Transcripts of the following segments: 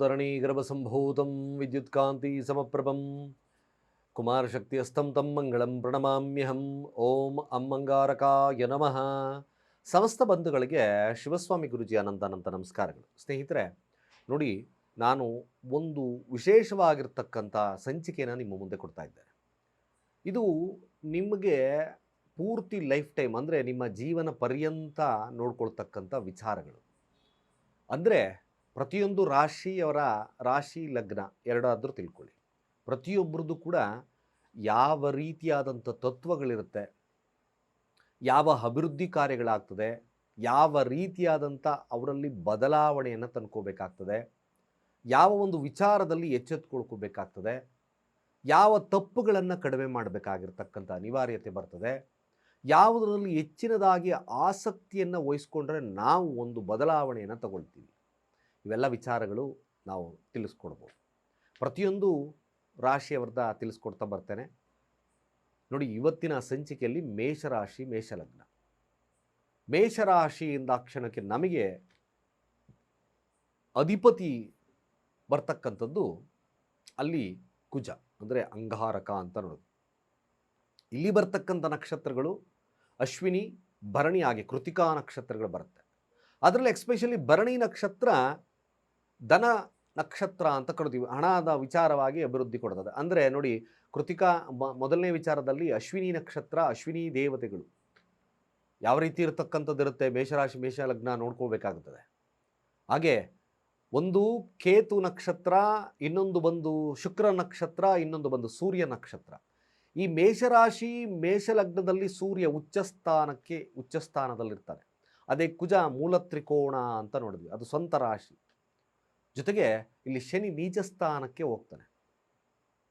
ಧರಣಿ ಗರ್ಭಸಂಭೂತಂ ವಿದ್ಯುತ್ಕಾಂತಿ ಸಮಪ್ರಭಂ ಕುಮಾರಶಕ್ತಿಯಸ್ತಂ ತಂ ಮಂಗಳಂ ಪ್ರಣಮಾಮ್ಯಹಂ ಓಂ ಅಮ್ಮಂಗಾರಕಾಯ ನಮಃ ಸಮಸ್ತ ಬಂಧುಗಳಿಗೆ ಶಿವಸ್ವಾಮಿ ಗುರುಜಿ ಅನಂತ ಅನಂತ ನಮಸ್ಕಾರಗಳು. ಸ್ನೇಹಿತರೆ, ನೋಡಿ, ನಾನು ಒಂದು ವಿಶೇಷವಾಗಿರ್ತಕ್ಕಂಥ ಸಂಚಿಕೆಯನ್ನು ನಿಮ್ಮ ಮುಂದೆ ಕೊಡ್ತಾ ಇದ್ದೇನೆ. ಇದು ನಿಮಗೆ ಪೂರ್ತಿ ಲೈಫ್ ಟೈಮ್, ಅಂದರೆ ನಿಮ್ಮ ಜೀವನ ಪರ್ಯಂತ ನೋಡ್ಕೊಳ್ತಕ್ಕಂಥ ವಿಚಾರಗಳು. ಅಂದರೆ ಪ್ರತಿಯೊಂದು ರಾಶಿಯವರ ರಾಶಿ ಲಗ್ನ ಎರಡಾದರೂ ತಿಳ್ಕೊಳ್ಳಿ. ಪ್ರತಿಯೊಬ್ಬರದ್ದು ಕೂಡ ಯಾವ ರೀತಿಯಾದಂಥ ತತ್ವಗಳಿರುತ್ತೆ, ಯಾವ ಅಭಿವೃದ್ಧಿ ಕಾರ್ಯಗಳಾಗ್ತದೆ, ಯಾವ ರೀತಿಯಾದಂಥ ಅವರಲ್ಲಿ ಬದಲಾವಣೆಯನ್ನು ತಂದ್ಕೋಬೇಕಾಗ್ತದೆ, ಯಾವ ಒಂದು ವಿಚಾರದಲ್ಲಿ ಎಚ್ಚೆತ್ಕೊಳ್ಕೋಬೇಕಾಗ್ತದೆ, ಯಾವ ತಪ್ಪುಗಳನ್ನು ಕಡಿಮೆ ಮಾಡಬೇಕಾಗಿರ್ತಕ್ಕಂಥ ಅನಿವಾರ್ಯತೆ ಬರ್ತದೆ, ಯಾವುದರಲ್ಲಿ ಹೆಚ್ಚಿನದಾಗಿ ಆಸಕ್ತಿಯನ್ನು ವಹಿಸ್ಕೊಂಡ್ರೆ ನಾವು ಒಂದು ಬದಲಾವಣೆಯನ್ನು ತಗೊಳ್ತೀವಿ. ಇವೆಲ್ಲ ವಿಚಾರಗಳು ನಾವು ತಿಳಿಸ್ಕೊಡ್ಬೋದು. ಪ್ರತಿಯೊಂದು ರಾಶಿಯವ್ರದ್ದ ತಿಳಿಸ್ಕೊಡ್ತಾ ಬರ್ತೇನೆ. ನೋಡಿ, ಇವತ್ತಿನ ಸಂಚಿಕೆಯಲ್ಲಿ ಮೇಷರಾಶಿ, ಮೇಷಲಗ್ನ. ಮೇಷರಾಶಿ ಕ್ಷಣಕ್ಕೆ ನಮಗೆ ಅಧಿಪತಿ ಬರ್ತಕ್ಕಂಥದ್ದು ಅಲ್ಲಿ ಕುಜ, ಅಂದರೆ ಅಂಗಾರಕ ಅಂತ ನೋಡೋದು. ಇಲ್ಲಿ ಬರ್ತಕ್ಕಂಥ ನಕ್ಷತ್ರಗಳು ಅಶ್ವಿನಿ, ಭರಣಿ ಹಾಗೆ ಕೃತಿಕಾ ನಕ್ಷತ್ರಗಳು ಬರುತ್ತೆ. ಅದರಲ್ಲಿ ಎಕ್ಸ್ಪೆಷಲಿ ಭರಣಿ ನಕ್ಷತ್ರ ದನ ನಕ್ಷತ್ರ ಅಂತ ಕರಿತೀವಿ ಹಣದ ವಿಚಾರವಾಗಿ ಅಭಿವೃದ್ಧಿ ಕೊಡ್ತದೆ. ಅಂದರೆ ನೋಡಿ, ಕೃತಿಕಾ ಮೊದಲನೇ ವಿಚಾರದಲ್ಲಿ ಅಶ್ವಿನಿ ನಕ್ಷತ್ರ, ಅಶ್ವಿನಿ ದೇವತೆಗಳು. ಯಾವ ರೀತಿ ಇರತಕ್ಕಂಥದ್ದು ಇರುತ್ತೆ? ಮೇಷರಾಶಿ, ಮೇಷ ಲಗ್ನ ನೋಡ್ಕೋಬೇಕಾಗುತ್ತದೆ ಹಾಗೆ ಒಂದು ಕೇತು ನಕ್ಷತ್ರ, ಇನ್ನೊಂದು ಬಂದು ಶುಕ್ರ ನಕ್ಷತ್ರ, ಇನ್ನೊಂದು ಬಂದು ಸೂರ್ಯ ನಕ್ಷತ್ರ. ಈ ಮೇಷರಾಶಿ ಮೇಷಲಗ್ನದಲ್ಲಿ ಸೂರ್ಯ ಉಚ್ಚಸ್ಥಾನಕ್ಕೆ ಉಚ್ಚಸ್ಥಾನದಲ್ಲಿರ್ತಾರೆ ಅದೇ ಕುಜ ಮೂಲ ತ್ರಿಕೋಣ ಅಂತ ನೋಡಿದ್ವಿ. ಅದು ಸ್ವಂತ ರಾಶಿ. ಜೊತೆಗೆ ಇಲ್ಲಿ ಶನಿ ನೀಚ ಸ್ಥಾನಕ್ಕೆ ಹೋಗ್ತಾನೆ.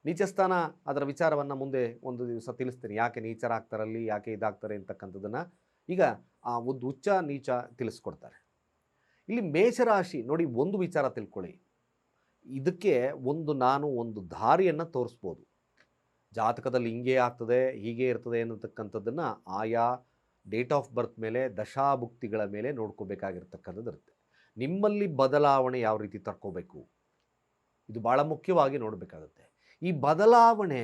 ನೀಚ ಸ್ಥಾನ ಅದರ ವಿಚಾರವನ್ನು ಮುಂದೆ ಒಂದು ದಿವಸ ತಿಳಿಸ್ತೀನಿ. ಯಾಕೆ ನೀಚರಾಗ್ತಾರಲ್ಲಿ, ಯಾಕೆ ಇದಾಗ್ತಾರೆ ಅಂತಕ್ಕಂಥದ್ದನ್ನು ಈಗ ಆ ಒಂದು ಉಚ್ಚ ನೀಚ ತಿಳಿಸ್ಕೊಡ್ತಾರೆ. ಇಲ್ಲಿ ಮೇಷರಾಶಿ ನೋಡಿ ಒಂದು ವಿಚಾರ ತಿಳ್ಕೊಳ್ಳಿ. ಇದಕ್ಕೆ ಒಂದು ನಾನು ಒಂದು ದಾರಿಯನ್ನು ತೋರಿಸ್ಬೋದು. ಜಾತಕದಲ್ಲಿ ಹಿಂಗೆ ಆಗ್ತದೆ, ಹೀಗೆ ಇರ್ತದೆ ಅನ್ನತಕ್ಕಂಥದ್ದನ್ನು ಆಯಾ ಡೇಟ್ ಆಫ್ ಬರ್ತ್ ಮೇಲೆ, ದಶಾಭುಕ್ತಿಗಳ ಮೇಲೆ ನೋಡ್ಕೋಬೇಕಾಗಿರ್ತಕ್ಕಂಥದ್ದು ಇರುತ್ತೆ ನಿಮ್ಮಲ್ಲಿ ಬದಲಾವಣೆ ಯಾವ ರೀತಿ ತರ್ಕೋಬೇಕು? ಇದು ಭಾಳ ಮುಖ್ಯವಾಗಿ ನೋಡಬೇಕಾಗುತ್ತೆ. ಈ ಬದಲಾವಣೆ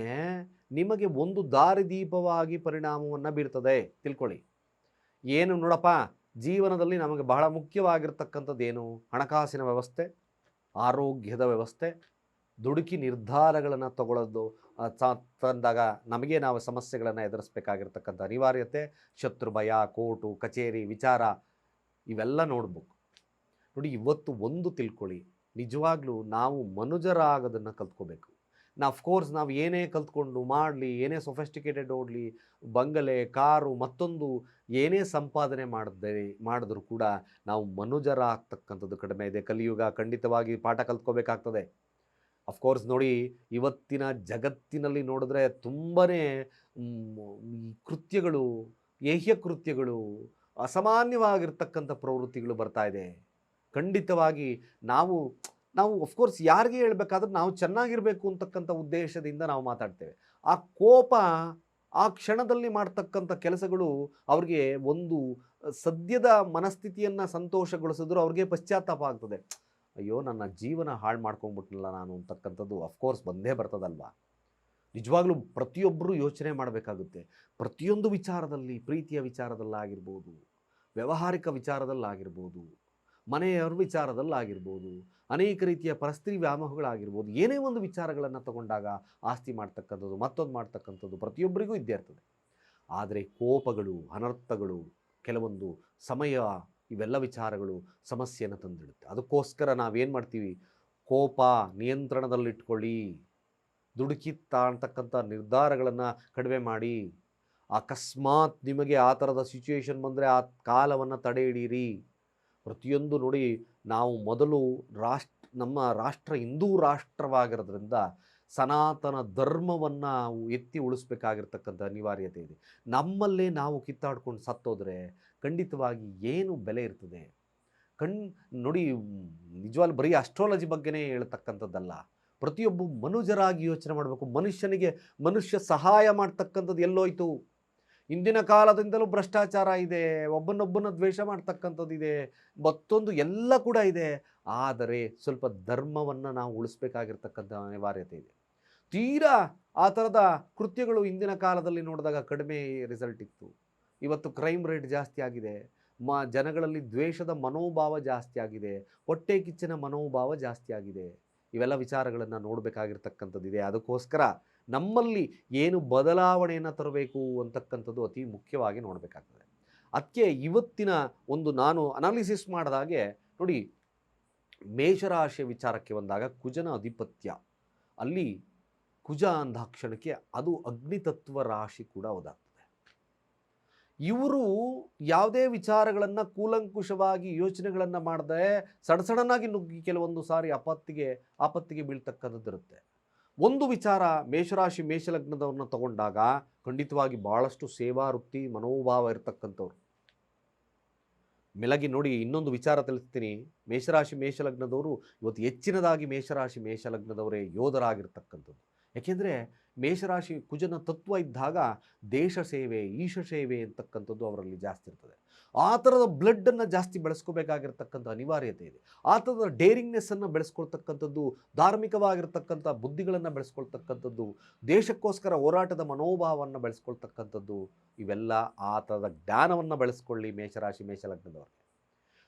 ನಿಮಗೆ ಒಂದು ದಾರಿದೀಪವಾಗಿ ಪರಿಣಾಮವನ್ನು ಬೀರ್ತದೆ. ತಿಳ್ಕೊಳ್ಳಿ. ಏನು ನೋಡಪ್ಪ, ಜೀವನದಲ್ಲಿ ನಮಗೆ ಬಹಳ ಮುಖ್ಯವಾಗಿರ್ತಕ್ಕಂಥದ್ದೇನು? ಹಣಕಾಸಿನ ವ್ಯವಸ್ಥೆ, ಆರೋಗ್ಯದ ವ್ಯವಸ್ಥೆ, ದುಡುಕಿ ನಿರ್ಧಾರಗಳನ್ನು ತಗೊಳ್ಳೋದು ತಂದಾಗ ನಮಗೆ ನಾವು ಸಮಸ್ಯೆಗಳನ್ನು ಎದುರಿಸ್ಬೇಕಾಗಿರ್ತಕ್ಕಂಥ ಅನಿವಾರ್ಯತೆ ಶತ್ರು ಭಯ ಕೋರ್ಟು, ಕಚೇರಿ, ವಿಚಾರ, ಇವೆಲ್ಲ ನೋಡ್ಬೇಕು. ನೋಡಿ, ಇವತ್ತು ಒಂದು ತಿಳ್ಕೊಳ್ಳಿ. ನಿಜವಾಗ್ಲೂ ನಾವು ಮನುಜರಾಗೋದನ್ನು ಕಲ್ತ್ಕೋಬೇಕು. ನಾ ಅಫ್ಕೋರ್ಸ್ ನಾವು ಏನೇ ಕಲ್ತ್ಕೊಂಡು ಮಾಡಲಿ, ಏನೇ ಸೊಫೆಸ್ಟಿಕೇಟೆಡ್ ಓಡಲಿ, ಬಂಗಲೆ, ಕಾರು, ಮತ್ತೊಂದು ಏನೇ ಸಂಪಾದನೆ ಮಾಡಿದ್ರೆ ಮಾಡಿದ್ರು ಕೂಡ ನಾವು ಮನುಜರಾಗ್ತಕ್ಕಂಥದ್ದು ಕಡಿಮೆ ಇದೆ. ಕಲಿಯುಗ ಖಂಡಿತವಾಗಿ ಪಾಠ ಕಲ್ತ್ಕೋಬೇಕಾಗ್ತದೆ. ಅಫ್ಕೋರ್ಸ್ ನೋಡಿ, ಇವತ್ತಿನ ಜಗತ್ತಿನಲ್ಲಿ ನೋಡಿದ್ರೆ ತುಂಬಾ ಕೃತ್ಯಗಳು, ಏಹ್ಯ ಕೃತ್ಯಗಳು ಅಸಾಮಾನ್ಯವಾಗಿರ್ತಕ್ಕಂಥ ಪ್ರವೃತ್ತಿಗಳು ಬರ್ತಾ ಇದೆ. ಖಂಡಿತವಾಗಿ ನಾವು ನಾವು ಅಫ್ಕೋರ್ಸ್ ಯಾರಿಗೆ ಹೇಳ್ಬೇಕಾದ್ರೂ ನಾವು ಚೆನ್ನಾಗಿರಬೇಕು ಅಂತಕ್ಕಂಥ ಉದ್ದೇಶದಿಂದ ನಾವು ಮಾತಾಡ್ತೇವೆ. ಆ ಕೋಪ ಆ ಕ್ಷಣದಲ್ಲಿ ಮಾಡ್ತಕ್ಕಂಥ ಕೆಲಸಗಳು ಅವ್ರಿಗೆ ಒಂದು ಸದ್ಯದ ಮನಸ್ಥಿತಿಯನ್ನು ಸಂತೋಷಗೊಳಿಸಿದ್ರು ಅವ್ರಿಗೆ ಪಶ್ಚಾತ್ತಾಪ ಆಗ್ತದೆ. ಅಯ್ಯೋ, ನನ್ನ ಜೀವನ ಹಾಳು ಮಾಡ್ಕೊಂಡ್ಬಿಟ್ನಲ್ಲ ನಾನು ಅಂತಕ್ಕಂಥದ್ದು ಅಫ್ಕೋರ್ಸ್ ಬಂದೇ ಬರ್ತದಲ್ವಾ? ನಿಜವಾಗ್ಲೂ ಪ್ರತಿಯೊಬ್ಬರೂ ಯೋಚನೆ ಮಾಡಬೇಕಾಗುತ್ತೆ. ಪ್ರತಿಯೊಂದು ವಿಚಾರದಲ್ಲಿ, ಪ್ರೀತಿಯ ವಿಚಾರದಲ್ಲಾಗಿರ್ಬೋದು, ವ್ಯಾವಹಾರಿಕ ವಿಚಾರದಲ್ಲಾಗಿರ್ಬೋದು ಮನೆಯವರ ವಿಚಾರದಲ್ಲಾಗಿರ್ಬೋದು, ಅನೇಕ ರೀತಿಯ ಪರಸ್ತ್ರೀ ವ್ಯಾಮೋಹಗಳಾಗಿರ್ಬೋದು, ಏನೇ ಒಂದು ವಿಚಾರಗಳನ್ನು ತಗೊಂಡಾಗ ಆಸ್ತಿ ಮಾಡ್ತಕ್ಕಂಥದ್ದು, ಮತ್ತೊಂದು ಮಾಡ್ತಕ್ಕಂಥದ್ದು ಪ್ರತಿಯೊಬ್ಬರಿಗೂ ಇದ್ದೇ ಇರ್ತದೆ. ಆದರೆ ಕೋಪಗಳು, ಅನರ್ಥಗಳು, ಕೆಲವೊಂದು ಸಮಯ, ಇವೆಲ್ಲ ವಿಚಾರಗಳು ಸಮಸ್ಯೆಯನ್ನು ತಂದಿಡುತ್ತೆ. ಅದಕ್ಕೋಸ್ಕರ ನಾವೇನು ಮಾಡ್ತೀವಿ? ಕೋಪ ನಿಯಂತ್ರಣದಲ್ಲಿಟ್ಕೊಳ್ಳಿ ದುಡುಕಿ ಅಂತಕ್ಕಂಥ ನಿರ್ಧಾರಗಳನ್ನು ಕಡಿಮೆ ಮಾಡಿ, ಅಕಸ್ಮಾತ್ ನಿಮಗೆ ಆ ಥರದ ಸಿಚುವೇಶನ್ ಬಂದರೆ ಆ ಕಾಲವನ್ನು ತಡೆ ಹಿಡೀರಿ. ಪ್ರತಿಯೊಂದು ನೋಡಿ ನಾವು ಮೊದಲು ರಾಷ್ಟ್ರ, ನಮ್ಮ ರಾಷ್ಟ್ರ ಹಿಂದೂ ರಾಷ್ಟ್ರವಾಗಿರೋದ್ರಿಂದ ಸನಾತನ ಧರ್ಮವನ್ನು ಎತ್ತಿ ಉಳಿಸ್ಬೇಕಾಗಿರ್ತಕ್ಕಂಥ ಅನಿವಾರ್ಯತೆ ಇದೆ. ನಮ್ಮಲ್ಲೇ ನಾವು ಕಿತ್ತಾಡ್ಕೊಂಡು ಸತ್ತೋದ್ರೆ ಖಂಡಿತವಾಗಿ ಏನು ಬೆಲೆ ಇರ್ತದೆ? ಕಣ್, ನೋಡಿ ನಿಜವಾಗ್ಲೂ ಬರೀ ಅಸ್ಟ್ರಾಲಜಿ ಬಗ್ಗೆನೇ ಹೇಳ್ತಕ್ಕಂಥದ್ದಲ್ಲ. ಪ್ರತಿಯೊಬ್ಬ ಮನುಜರಾಗಿ ಯೋಚನೆ ಮಾಡಬೇಕು. ಮನುಷ್ಯನಿಗೆ ಮನುಷ್ಯ ಸಹಾಯ ಮಾಡ್ತಕ್ಕಂಥದ್ದು ಎಲ್ಲೋಯ್ತು. ಹಿಂದಿನ ಕಾಲದಿಂದಲೂ ಭ್ರಷ್ಟಾಚಾರ ಇದೆ, ಒಬ್ಬನೊಬ್ಬನ ದ್ವೇಷ ಮಾಡ್ತಕ್ಕಂಥದ್ದು ಇದೆ, ಮತ್ತೊಂದು ಎಲ್ಲ ಕೂಡ ಇದೆ. ಆದರೆ ಸ್ವಲ್ಪ ಧರ್ಮವನ್ನು ನಾವು ಉಳಿಸ್ಬೇಕಾಗಿರ್ತಕ್ಕಂಥ ಅನಿವಾರ್ಯತೆ ಇದೆ. ತೀರಾ ಆ ಥರದ ಕೃತ್ಯಗಳು ಹಿಂದಿನ ಕಾಲದಲ್ಲಿ ನೋಡಿದಾಗ ಕಡಿಮೆ ರಿಸಲ್ಟ್ ಇತ್ತು. ಇವತ್ತು ಕ್ರೈಮ್ ರೇಟ್ ಜಾಸ್ತಿ ಆಗಿದೆ. ಮ, ಜನಗಳಲ್ಲಿ ದ್ವೇಷದ ಮನೋಭಾವ ಜಾಸ್ತಿ ಆಗಿದೆ. ಹೊಟ್ಟೆ ಕಿಚ್ಚಿನ ಮನೋಭಾವ ಜಾಸ್ತಿ ಆಗಿದೆ. ಇವೆಲ್ಲ ವಿಚಾರಗಳನ್ನು ನೋಡಬೇಕಾಗಿರ್ತಕ್ಕಂಥದ್ದಿದೆ. ಅದಕ್ಕೋಸ್ಕರ ನಮ್ಮಲ್ಲಿ ಏನು ಬದಲಾವಣೆಯನ್ನು ತರಬೇಕು ಅಂತಕ್ಕಂಥದ್ದು ಅತಿ ಮುಖ್ಯವಾಗಿ ನೋಡಬೇಕಾಗ್ತದೆ. ಅದಕ್ಕೆ ಇವತ್ತಿನ ಒಂದು ನಾನು ಅನಾಲಿಸಿಸ್ ಮಾಡಿದಾಗೆ ನೋಡಿ, ಮೇಷರಾಶಿಯ ವಿಚಾರಕ್ಕೆ ಬಂದಾಗ ಕುಜನ ಅಧಿಪತ್ಯ. ಅಲ್ಲಿ ಕುಜ ಅಂದಾಕ್ಷಣಕ್ಕೆ ಅದು ಅಗ್ನಿತತ್ವ ರಾಶಿ ಕೂಡ ಹೌದಾಗ್ತದೆ ಇವರು ಯಾವುದೇ ವಿಚಾರಗಳನ್ನು ಕೂಲಂಕುಷವಾಗಿ ಯೋಚನೆಗಳನ್ನು ಮಾಡದೆ ಸಡಸಡನ್ನಾಗಿ ನುಗ್ಗಿ ಕೆಲವೊಂದು ಸಾರಿ ಆಪತ್ತಿಗೆ ಆಪತ್ತಿಗೆ ಬೀಳ್ತಕ್ಕಂಥದ್ದು ಇರುತ್ತೆ ಒಂದು ವಿಚಾರ ಮೇಷರಾಶಿ ಮೇಷಲಗ್ನದವ್ರನ್ನ ತಗೊಂಡಾಗ ಖಂಡಿತವಾಗಿ ಭಾಳಷ್ಟು ಸೇವಾ, ವೃತ್ತಿ, ಮನೋಭಾವ ಇರತಕ್ಕಂಥವ್ರು. ಮೆಲಗಿ ನೋಡಿ, ಇನ್ನೊಂದು ವಿಚಾರ ತಿಳಿಸ್ತೀನಿ. ಮೇಷರಾಶಿ ಮೇಷಲಗ್ನದವರು ಇವತ್ತು ಹೆಚ್ಚಿನದಾಗಿ ಮೇಷರಾಶಿ ಮೇಷಲಗ್ನದವರೇ ಯೋಧರಾಗಿರ್ತಕ್ಕಂಥದ್ದು. ಯಾಕೆಂದರೆ ಮೇಷರಾಶಿ ಕುಜನ ತತ್ವ ಇದ್ದಾಗ ದೇಶ ಸೇವೆ, ಈಶ ಸೇವೆ ಅಂತಕ್ಕಂಥದ್ದು ಅವರಲ್ಲಿ ಜಾಸ್ತಿ ಇರ್ತದೆ. ಆ ಥರದ ಬ್ಲಡ್ಡನ್ನು ಜಾಸ್ತಿ ಬೆಳೆಸ್ಕೋಬೇಕಾಗಿರ್ತಕ್ಕಂಥ ಅನಿವಾರ್ಯತೆ ಇದೆ. ಆ ಥರದ ಡೇರಿಂಗ್ನೆಸ್ಸನ್ನು ಬೆಳೆಸ್ಕೊಳ್ತಕ್ಕಂಥದ್ದು, ಧಾರ್ಮಿಕವಾಗಿರ್ತಕ್ಕಂಥ ಬುದ್ಧಿಗಳನ್ನು ಬೆಳೆಸ್ಕೊಳ್ತಕ್ಕಂಥದ್ದು, ದೇಶಕ್ಕೋಸ್ಕರ ಹೋರಾಟದ ಮನೋಭಾವವನ್ನು ಬೆಳೆಸ್ಕೊಳ್ತಕ್ಕಂಥದ್ದು, ಇವೆಲ್ಲ ಆ ಥರದ ಜ್ಞಾನವನ್ನು ಬೆಳೆಸ್ಕೊಳ್ಳಿ ಮೇಷರಾಶಿ, ಮೇಷಲಗ್ನದವ್ರಿಗೆ.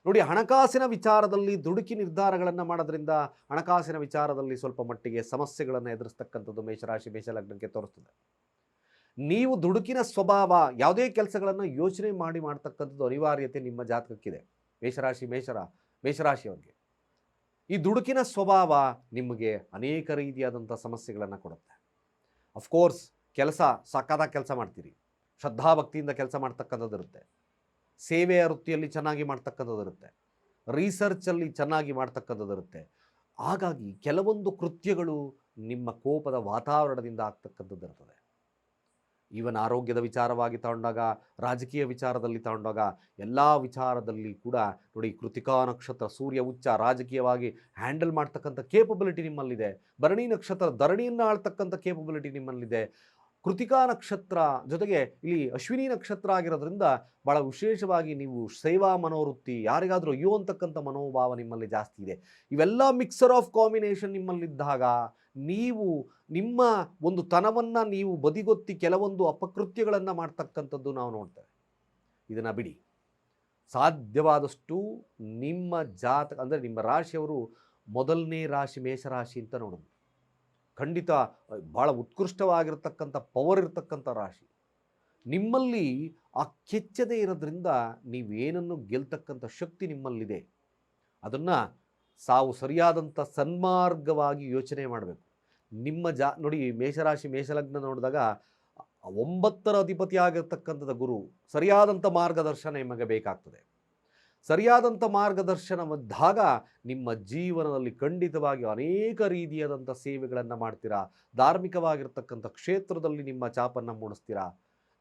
ನೋಡಿ, ಹಣಕಾಸಿನ ವಿಚಾರದಲ್ಲಿ ದುಡುಕಿ ನಿರ್ಧಾರಗಳನ್ನು ಮಾಡೋದ್ರಿಂದ ಹಣಕಾಸಿನ ವಿಚಾರದಲ್ಲಿ ಸ್ವಲ್ಪ ಮಟ್ಟಿಗೆ ಸಮಸ್ಯೆಗಳನ್ನು ಎದುರಿಸ್ತಕ್ಕಂಥದ್ದು ಮೇಷರಾಶಿ, ಮೇಷಲಗ್ನಕ್ಕೆ ತೋರಿಸ್ತದೆ. ನೀವು ದುಡುಕಿನ ಸ್ವಭಾವ, ಯಾವುದೇ ಕೆಲಸಗಳನ್ನು ಯೋಚನೆ ಮಾಡಿ ಮಾಡ್ತಕ್ಕಂಥದ್ದು ಅನಿವಾರ್ಯತೆ ನಿಮ್ಮ ಜಾತಕಕ್ಕಿದೆ. ಮೇಷರಾಶಿ, ಮೇಷರ, ಮೇಷರಾಶಿಯವರಿಗೆ. ಈ ದುಡುಕಿನ ಸ್ವಭಾವ ನಿಮಗೆ ಅನೇಕ ರೀತಿಯಾದಂಥ ಸಮಸ್ಯೆಗಳನ್ನು ಕೊಡುತ್ತೆ. ಅಫ್ಕೋರ್ಸ್ ಕೆಲಸ ಸಕ್ಕದ ಕೆಲಸ ಮಾಡ್ತೀರಿ. ಶ್ರದ್ಧಾಭಕ್ತಿಯಿಂದ ಕೆಲಸ ಮಾಡ್ತಕ್ಕಂಥದ್ದು ಇರುತ್ತೆ ಸೇವೆಯ ವೃತ್ತಿಯಲ್ಲಿ ಚೆನ್ನಾಗಿ ಮಾಡ್ತಕ್ಕಂಥದ್ದಿರುತ್ತೆ ರಿಸರ್ಚಲ್ಲಿ ಚೆನ್ನಾಗಿ ಮಾಡ್ತಕ್ಕಂಥದ್ದಿರುತ್ತೆ ಹಾಗಾಗಿ ಕೆಲವೊಂದು ಕೃತ್ಯಗಳು ನಿಮ್ಮ ಕೋಪದ ವಾತಾವರಣದಿಂದ ಆಗ್ತಕ್ಕಂಥದ್ದಿರ್ತದೆ ಈವನ್ ಆರೋಗ್ಯದ ವಿಚಾರವಾಗಿ ತಗೊಂಡಾಗ, ರಾಜಕೀಯ ವಿಚಾರದಲ್ಲಿ ತಗೊಂಡಾಗ, ಎಲ್ಲ ವಿಚಾರದಲ್ಲಿ ಕೂಡ ನೋಡಿ ಕೃತಿಕಾ ನಕ್ಷತ್ರ, ಸೂರ್ಯ ಉಚ್ಚ ರಾಜಕೀಯವಾಗಿ ಹ್ಯಾಂಡಲ್ ಮಾಡ್ತಕ್ಕಂಥ ಕೇಪಬಿಲಿಟಿ ನಿಮ್ಮಲ್ಲಿದೆ. ಭರಣಿ ನಕ್ಷತ್ರ, ಧರಣಿಯನ್ನು ಆಳ್ತಕ್ಕಂಥ ಕೇಪಬಿಲಿಟಿ ನಿಮ್ಮಲ್ಲಿದೆ. ಕೃತಿಕಾ ನಕ್ಷತ್ರ ಜೊತೆಗೆ ಇಲ್ಲಿ ಅಶ್ವಿನಿ ನಕ್ಷತ್ರ ಆಗಿರೋದ್ರಿಂದ ಭಾಳ ವಿಶೇಷವಾಗಿ ನೀವು ಸೇವಾ ಮನೋವೃತ್ತಿ, ಯಾರಿಗಾದರೂ ಅಯ್ಯೋ ಅಂತಕ್ಕಂಥ ಮನೋಭಾವ ನಿಮ್ಮಲ್ಲಿ ಜಾಸ್ತಿ ಇದೆ. ಇವೆಲ್ಲ ಮಿಕ್ಸರ್ ಆಫ್ ಕಾಂಬಿನೇಷನ್ ನಿಮ್ಮಲ್ಲಿದ್ದಾಗ ನೀವು ನಿಮ್ಮ ಒಂದು ತನವನ್ನು ನೀವು ಬದಿಗೊತ್ತಿ ಕೆಲವೊಂದು ಅಪಕೃತ್ಯಗಳನ್ನು ಮಾಡ್ತಕ್ಕಂಥದ್ದು ನಾವು ನೋಡ್ತೇವೆ. ಇದನ್ನು ಬಿಡಿ. ಸಾಧ್ಯವಾದಷ್ಟು ನಿಮ್ಮ ಜಾತಕ, ಅಂದರೆ ನಿಮ್ಮ ರಾಶಿಯವರು ಮೊದಲನೇ ರಾಶಿ ಮೇಷರಾಶಿ ಅಂತ ನೋಡೋದು ಖಂಡಿತ ಭಾಳ ಉತ್ಕೃಷ್ಟವಾಗಿರ್ತಕ್ಕಂಥ ಪವರ್ ಇರತಕ್ಕಂಥ ರಾಶಿ. ನಿಮ್ಮಲ್ಲಿ ಆ ಕೆಚ್ಚದೆ ಇರೋದ್ರಿಂದ ನೀವೇನನ್ನು ಗೆಲ್ತಕ್ಕಂಥ ಶಕ್ತಿ ನಿಮ್ಮಲ್ಲಿದೆ. ಅದನ್ನು ಸಾವು ಸರಿಯಾದಂಥ ಸನ್ಮಾರ್ಗವಾಗಿ ಯೋಚನೆ ಮಾಡಬೇಕು. ನಿಮ್ಮ ಜಾ, ನೋಡಿ ಮೇಷರಾಶಿ, ಮೇಷಲಗ್ನ ನೋಡಿದಾಗ ಒಂಬತ್ತರ ಅಧಿಪತಿ ಗುರು ಸರಿಯಾದಂಥ ಮಾರ್ಗದರ್ಶನ ನಿಮಗೆ ಬೇಕಾಗ್ತದೆ. ಸರಿಯಾದಂಥ ಮಾರ್ಗದರ್ಶನವಿದ್ದಾಗ ನಿಮ್ಮ ಜೀವನದಲ್ಲಿ ಖಂಡಿತವಾಗಿ ಅನೇಕ ರೀತಿಯಾದಂಥ ಸೇವೆಗಳನ್ನು ಮಾಡ್ತೀರಾ? ಧಾರ್ಮಿಕವಾಗಿರ್ತಕ್ಕಂಥ ಕ್ಷೇತ್ರದಲ್ಲಿ ನಿಮ್ಮ ಚಾಪನ್ನು ಮೂಡಿಸ್ತೀರಾ?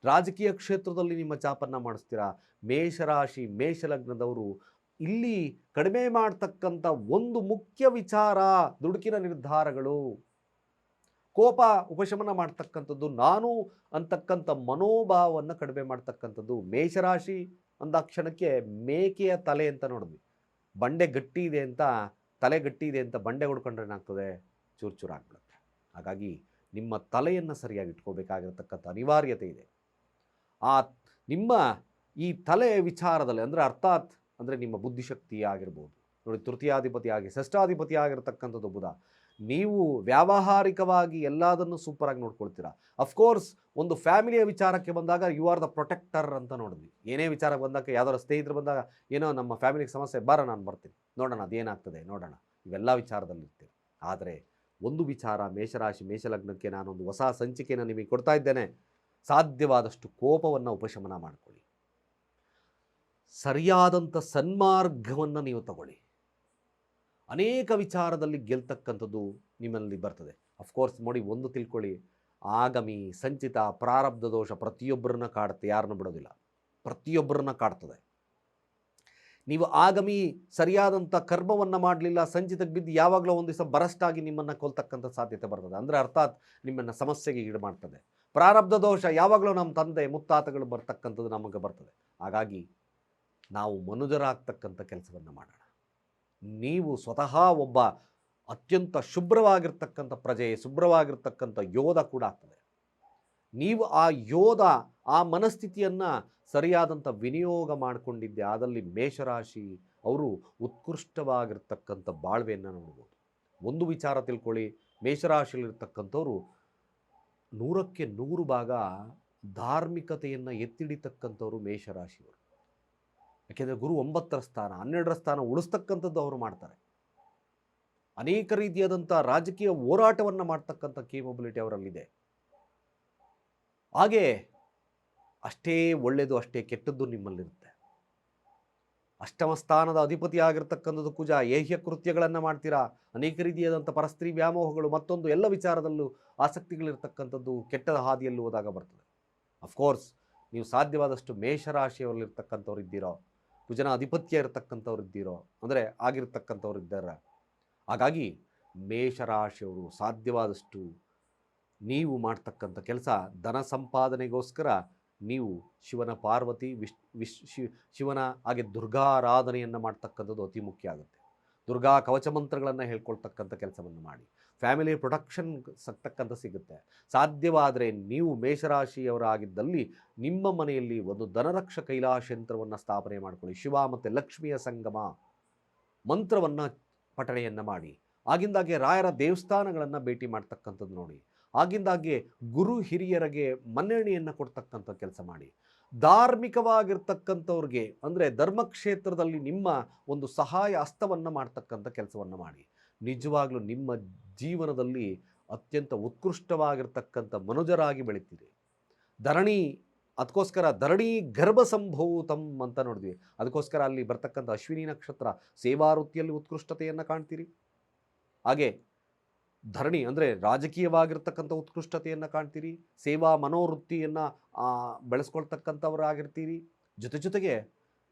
ರಾಜಕೀಯ ಕ್ಷೇತ್ರದಲ್ಲಿ ನಿಮ್ಮ ಚಾಪನ್ನು ಮಾಡಿಸ್ತೀರಾ? ಮೇಷರಾಶಿ, ಮೇಷಲಗ್ನದವರು ಇಲ್ಲಿ ಕಡಿಮೆ ಮಾಡ್ತಕ್ಕಂಥ ಒಂದು ಮುಖ್ಯ ವಿಚಾರ ದುಡುಕಿನ ನಿರ್ಧಾರಗಳು. ಕೋಪ, ಉಪಶಮನ ಮಾಡ್ತಕ್ಕಂಥದ್ದು, ನಾನು ಅಂತಕ್ಕಂಥ ಮನೋಭಾವವನ್ನು ಕಡಿಮೆ ಮಾಡ್ತಕ್ಕಂಥದ್ದು ಮೇಷರಾಶಿ ಅಂದಾಕ್ಷಣಕ್ಕೆ ಮೇಕೆಯ ತಲೆ ಅಂತ ನೋಡಿದ್ವಿ. ಬಂಡೆ ಗಟ್ಟಿ ಇದೆ ಅಂತ, ತಲೆ ಗಟ್ಟಿ ಇದೆ ಅಂತ ಬಂಡೆ ಹುಡ್ಕೊಂಡ್ರೆ ಏನಾಗ್ತದೆ? ಚೂರು ಚೂರು ಆಗ್ಬಿಡುತ್ತೆ. ಹಾಗಾಗಿ ನಿಮ್ಮ ತಲೆಯನ್ನು ಸರಿಯಾಗಿ ಇಟ್ಕೋಬೇಕಾಗಿರ್ತಕ್ಕಂಥ ಅನಿವಾರ್ಯತೆ ಇದೆ. ಆ ನಿಮ್ಮ ಈ ತಲೆ ವಿಚಾರದಲ್ಲಿ ಅಂದರೆ ಅರ್ಥಾತ್ ಅಂದರೆ ನಿಮ್ಮ ಬುದ್ಧಿಶಕ್ತಿ ಆಗಿರ್ಬೋದು. ನೋಡಿ ತೃತೀಯಾಧಿಪತಿ ಆಗಿ ಷಷ್ಠಾಧಿಪತಿ ಆಗಿರತಕ್ಕಂಥದ್ದು ಬುಧ. ನೀವು ವ್ಯಾವಹಾರಿಕವಾಗಿ ಎಲ್ಲದನ್ನು ಸೂಪರಾಗಿ ನೋಡ್ಕೊಳ್ತೀರಾ? ಅಫ್ಕೋರ್ಸ್ ಒಂದು ಫ್ಯಾಮಿಲಿಯ ವಿಚಾರಕ್ಕೆ ಬಂದಾಗ ಯು ಆರ್ ದ ಪ್ರೊಟೆಕ್ಟರ್ ಅಂತ ನೋಡಿದ್ವಿ. ಏನೇ ವಿಚಾರಕ್ಕೆ ಬಂದಾಗ ಯಾವ್ದಾರು ಸ್ನೇಹಿತರು ಬಂದಾಗ, ಏನೋ ನಮ್ಮ ಫ್ಯಾಮಿಲಿಗೆ ಸಮಸ್ಯೆ, ಬಾರ ನಾನು ಬರ್ತೀನಿ. ನೋಡೋಣ ಅದೇನಾಗ್ತದೆ ನೋಡೋಣ. ಇವೆಲ್ಲ ವಿಚಾರದಲ್ಲಿ ಇರ್ತೀವಿ ಆದರೆ ಒಂದು ವಿಚಾರ ಮೇಷರಾಶಿ, ಮೇಷಲಗ್ನಕ್ಕೆ ನಾನೊಂದು ಹೊಸ ಸಂಚಿಕೆಯನ್ನು ನಿಮಗೆ ಕೊಡ್ತಾ ಇದ್ದೇನೆ. ಸಾಧ್ಯವಾದಷ್ಟು ಕೋಪವನ್ನು ಉಪಶಮನ ಮಾಡಿಕೊಳ್ಳಿ. ಸರಿಯಾದಂಥ ಸನ್ಮಾರ್ಗವನ್ನು ನೀವು ತಗೊಳ್ಳಿ. ಅನೇಕ ವಿಚಾರದಲ್ಲಿ ಗೆಲ್ತಕ್ಕಂಥದ್ದು ನಿಮ್ಮಲ್ಲಿ ಬರ್ತದೆ. ಅಫ್ಕೋರ್ಸ್ ನೋಡಿ, ಒಂದು ತಿಳ್ಕೊಳ್ಳಿ. ಆಗಮಿ, ಸಂಚಿತ, ಪ್ರಾರಬ್ಧ ದೋಷ ಪ್ರತಿಯೊಬ್ಬರನ್ನ ಕಾಡುತ್ತೆ, ಯಾರನ್ನು ಬಿಡೋದಿಲ್ಲ. ಪ್ರತಿಯೊಬ್ಬರನ್ನ ಕಾಡ್ತದೆ. ನೀವು ಆಗಮಿ ಸರಿಯಾದಂಥ ಕರ್ಮವನ್ನು ಮಾಡಲಿಲ್ಲ ಸಂಚಿತಕ್ಕೆ ಬಿದ್ದು ಯಾವಾಗಲೂ ಒಂದು ದಿವಸ ಬರಸ್ಟಾಗಿ ನಿಮ್ಮನ್ನು ಕೊಲ್ತಕ್ಕಂಥ ಸಾಧ್ಯತೆ ಬರ್ತದೆ. ಅಂದರೆ ಅರ್ಥಾತ್ ನಿಮ್ಮನ್ನು ಸಮಸ್ಯೆಗೆ ಈಡು ಮಾಡ್ತದೆ ಪ್ರಾರಬ್ಧ ದೋಷ ಯಾವಾಗಲೂ ನಮ್ಮ ತಂದೆ, ಮುತ್ತಾತಗಳು ಬರ್ತಕ್ಕಂಥದ್ದು ನಮಗೆ ಬರ್ತದೆ. ಹಾಗಾಗಿ ನಾವು ಮನುಜರಾಗ್ತಕ್ಕಂಥ ಕೆಲಸವನ್ನು ಮಾಡೋಣ. ನೀವು ಸ್ವತಃ ಒಬ್ಬ ಅತ್ಯಂತ ಶುಭ್ರವಾಗಿರ್ತಕ್ಕಂಥ ಪ್ರಜೆ, ಶುಭ್ರವಾಗಿರ್ತಕ್ಕಂಥ ಯೋಧ ಕೂಡ ಆಗ್ತದೆ. ನೀವು ಆ ಯೋಧ, ಆ ಮನಸ್ಥಿತಿಯನ್ನು ಸರಿಯಾದಂಥ ವಿನಿಯೋಗ ಮಾಡಿಕೊಂಡಿದ್ದೆ, ಆದಲ್ಲಿ ಮೇಷರಾಶಿ ಅವರು ಉತ್ಕೃಷ್ಟವಾಗಿರ್ತಕ್ಕಂಥ ಬಾಳ್ವೆಯನ್ನು ನೋಡ್ಬೋದು. ಒಂದು ವಿಚಾರ ತಿಳ್ಕೊಳ್ಳಿ, ಮೇಷರಾಶಿಯಲ್ಲಿರ್ತಕ್ಕಂಥವ್ರು ನೂರಕ್ಕೆ ನೂರು ಭಾಗ ಧಾರ್ಮಿಕತೆಯನ್ನು ಎತ್ತಿಡಿತಕ್ಕಂಥವ್ರು ಮೇಷರಾಶಿಯವರು. ಯಾಕೆಂದರೆ ಗುರು ಒಂಬತ್ತರ ಸ್ಥಾನ, ಹನ್ನೆರಡರ ಸ್ಥಾನ ಉಳಿಸ್ತಕ್ಕಂಥದ್ದು ಅವರು ಮಾಡ್ತಾರೆ. ಅನೇಕ ರೀತಿಯಾದಂಥ ರಾಜಕೀಯ ಹೋರಾಟವನ್ನು ಮಾಡ್ತಕ್ಕಂಥ ಕೇಪಬಿಲಿಟಿ ಅವರಲ್ಲಿದೆ. ಹಾಗೆ ಅಷ್ಟೇ ಒಳ್ಳೆಯದು ಅಷ್ಟೇ ಕೆಟ್ಟದ್ದು ನಿಮ್ಮಲ್ಲಿರುತ್ತೆ. ಅಷ್ಟಮ ಸ್ಥಾನದ ಅಧಿಪತಿ ಆಗಿರ್ತಕ್ಕಂಥದ್ದು ಕುಜ, ಏಹ್ಯ ಕೃತ್ಯಗಳನ್ನು ಮಾಡ್ತೀರಾ? ಅನೇಕ ರೀತಿಯಾದಂಥ ಪರಸ್ತ್ರೀ ವ್ಯಾಮೋಹಗಳು, ಮತ್ತೊಂದು ಎಲ್ಲ ವಿಚಾರದಲ್ಲೂ ಆಸಕ್ತಿಗಳಿರ್ತಕ್ಕಂಥದ್ದು ಕೆಟ್ಟದ ಹಾದಿಯಲ್ಲಿ ಹೋದಾಗ ಬರ್ತದೆ. ಅಫ್ಕೋರ್ಸ್ ನೀವು ಸಾಧ್ಯವಾದಷ್ಟು ಮೇಷರಾಶಿಯವರಲ್ಲಿರ್ತಕ್ಕಂಥವ್ರು ಇದ್ದೀರೋ ಕುಜನ ಅಧಿಪತ್ಯ ಇರತಕ್ಕಂಥವ್ರು ಇದ್ದೀರೋ, ಅಂದರೆ ಆಗಿರ್ತಕ್ಕಂಥವ್ರು ಇದ್ದಾರೆ. ಹಾಗಾಗಿ ಮೇಷರಾಶಿಯವರು ಸಾಧ್ಯವಾದಷ್ಟು ನೀವು ಮಾಡ್ತಕ್ಕಂಥ ಕೆಲಸ ಧನ ಸಂಪಾದನೆಗೋಸ್ಕರ ನೀವು ಶಿವನ ಪಾರ್ವತಿ, ವಿಶ್ ವಿಶ್ ಶಿವನ ಹಾಗೆ ದುರ್ಗಾರಾಧನೆಯನ್ನು ಮಾಡ್ತಕ್ಕಂಥದ್ದು ಅತಿ ಮುಖ್ಯ ಆಗುತ್ತೆ. ದುರ್ಗಾ ಕವಚ ಮಂತ್ರಗಳನ್ನು ಹೇಳ್ಕೊಳ್ತಕ್ಕಂಥ ಕೆಲಸವನ್ನು ಮಾಡಿ. ಫ್ಯಾಮಿಲಿ ಪ್ರೊಟೆಕ್ಷನ್ ಸಕ್ತಕ್ಕಂಥ ಸಿಗುತ್ತೆ. ಸಾಧ್ಯವಾದರೆ ನೀವು ಮೇಷರಾಶಿಯವರಾಗಿದ್ದಲ್ಲಿ ನಿಮ್ಮ ಮನೆಯಲ್ಲಿ ಒಂದು ಧನರಕ್ಷ ಕೈಲಾಶ ಯಂತ್ರವನ್ನು ಸ್ಥಾಪನೆ ಮಾಡಿಕೊಳ್ಳಿ. ಶಿವ ಮತ್ತು ಲಕ್ಷ್ಮಿಯ ಸಂಗಮ ಮಂತ್ರವನ್ನು ಪಠಣೆಯನ್ನು ಮಾಡಿ. ಆಗಿಂದಾಗೆ ರಾಯರ ದೇವಸ್ಥಾನಗಳನ್ನು ಭೇಟಿ ಮಾಡ್ತಕ್ಕಂಥದ್ದು ನೋಡಿ. ಆಗಿಂದಾಗೆ ಗುರು ಹಿರಿಯರಿಗೆ ಮನ್ನಣೆಯನ್ನು ಕೊಡ್ತಕ್ಕಂಥ ಕೆಲಸ ಮಾಡಿ. ಧಾರ್ಮಿಕವಾಗಿರ್ತಕ್ಕಂಥವ್ರಿಗೆ, ಅಂದರೆ ಧರ್ಮಕ್ಷೇತ್ರದಲ್ಲಿ ನಿಮ್ಮ ಒಂದು ಸಹಾಯ ಹಸ್ತವನ್ನು ಮಾಡ್ತಕ್ಕಂಥ ಕೆಲಸವನ್ನು ಮಾಡಿ. ನಿಜವಾಗ್ಲೂ ನಿಮ್ಮ ಜೀವನದಲ್ಲಿ ಅತ್ಯಂತ ಉತ್ಕೃಷ್ಟವಾಗಿರ್ತಕ್ಕಂಥ ಮನುಜರಾಗಿ ಬೆಳಿತೀರಿ. ಧರಣಿ ಅದಕ್ಕೋಸ್ಕರ ಧರಣಿ ಗರ್ಭ ಸಂಭೂತಂ ಅಂತ ನೋಡಿದ್ವಿ. ಅದಕ್ಕೋಸ್ಕರ ಅಲ್ಲಿ ಬರ್ತಕ್ಕಂಥ ಅಶ್ವಿನಿ ನಕ್ಷತ್ರ ಸೇವಾ ವೃತ್ತಿಯಲ್ಲಿ ಉತ್ಕೃಷ್ಟತೆಯನ್ನು ಕಾಣ್ತೀರಿ. ಹಾಗೆ ಧರಣಿ ಅಂದರೆ ರಾಜಕೀಯವಾಗಿರ್ತಕ್ಕಂಥ ಉತ್ಕೃಷ್ಟತೆಯನ್ನು ಕಾಣ್ತೀರಿ. ಸೇವಾ ಮನೋವೃತ್ತಿಯನ್ನು ಬೆಳೆಸ್ಕೊಳ್ತಕ್ಕಂಥವರಾಗಿರ್ತೀರಿ. ಜೊತೆ ಜೊತೆಗೆ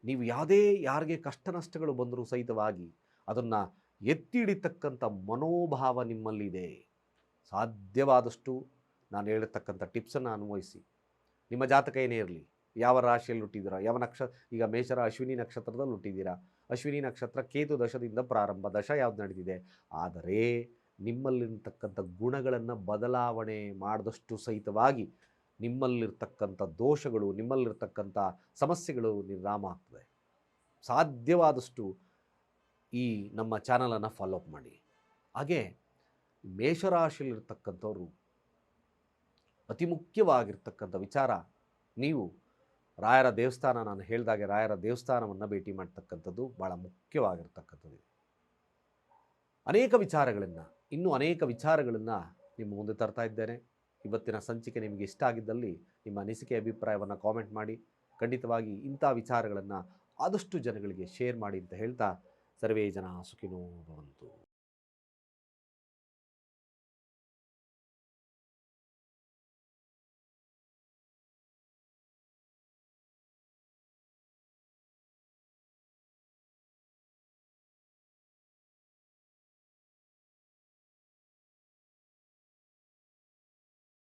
ನೀವು ಯಾವುದೇ ಯಾರಿಗೆ ಕಷ್ಟ ನಷ್ಟಗಳು ಬಂದರೂ ಸಹಿತವಾಗಿ ಅದನ್ನು ಎತ್ತಿ ಹಿಡಿತಕ್ಕಂಥ ಮನೋಭಾವ ನಿಮ್ಮಲ್ಲಿದೆ. ಸಾಧ್ಯವಾದಷ್ಟು ನಾನು ಹೇಳಿರ್ತಕ್ಕಂಥ ಟಿಪ್ಸನ್ನು ಅನ್ವಯಿಸಿ. ನಿಮ್ಮ ಜಾತಕ ಏನೇ ಇರಲಿ, ಯಾವ ರಾಶಿಯಲ್ಲಿ ಹುಟ್ಟಿದ್ದೀರಾ, ಯಾವ ನಕ್ಷ, ಈಗ ಮೇಷರ ಅಶ್ವಿನಿ ನಕ್ಷತ್ರದಲ್ಲಿ ಹುಟ್ಟಿದ್ದೀರಾ? ಅಶ್ವಿನಿ ನಕ್ಷತ್ರ ಕೇತು ದಶದಿಂದ ಪ್ರಾರಂಭ, ದಶ ಯಾವ್ದು ನಡೆದಿದೆ ಆದರೆ ನಿಮ್ಮಲ್ಲಿರ್ತಕ್ಕಂಥ ಗುಣಗಳನ್ನು ಬದಲಾವಣೆ ಮಾಡಿದಷ್ಟು ಸಹಿತವಾಗಿ ನಿಮ್ಮಲ್ಲಿರ್ತಕ್ಕಂಥ ದೋಷಗಳು, ನಿಮ್ಮಲ್ಲಿರ್ತಕ್ಕಂಥ ಸಮಸ್ಯೆಗಳು ನಿರ್ನಾಮ ಆಗ್ತದೆ. ಸಾಧ್ಯವಾದಷ್ಟು ಈ ನಮ್ಮ ಚಾನಲನ್ನು ಫಾಲೋಅಪ್ ಮಾಡಿ. ಹಾಗೆ ಮೇಷರಾಶಿಯಲ್ಲಿರ್ತಕ್ಕಂಥವ್ರು ಅತಿ ಮುಖ್ಯವಾಗಿರ್ತಕ್ಕಂಥ ವಿಚಾರ ನೀವು ರಾಯರ ದೇವಸ್ಥಾನ, ನಾನು ಹೇಳಿದಾಗೆ ರಾಯರ ದೇವಸ್ಥಾನವನ್ನು ಭೇಟಿ ಮಾಡ್ತಕ್ಕಂಥದ್ದು ಭಾಳ ಮುಖ್ಯವಾಗಿರ್ತಕ್ಕಂಥದ್ದು ಅನೇಕ ವಿಚಾರಗಳನ್ನು, ಇನ್ನೂ ಅನೇಕ ವಿಚಾರಗಳನ್ನು ನಿಮ್ಮ ಮುಂದೆ ತರ್ತಾ ಇದ್ದೇನೆ. ಇವತ್ತಿನ ಸಂಚಿಕೆ ನಿಮಗೆ ಇಷ್ಟ ಆಗಿದ್ದಲ್ಲಿ ನಿಮ್ಮ ಅನಿಸಿಕೆ ಅಭಿಪ್ರಾಯವನ್ನು ಕಾಮೆಂಟ್ ಮಾಡಿ. ಖಂಡಿತವಾಗಿ ಇಂಥ ವಿಚಾರಗಳನ್ನು ಆದಷ್ಟು ಜನಗಳಿಗೆ ಶೇರ್ ಮಾಡಿ ಅಂತ ಹೇಳ್ತಾ ಸರ್ವೇ ಜನ ಸುಖಿನೋ ಭವಂತು.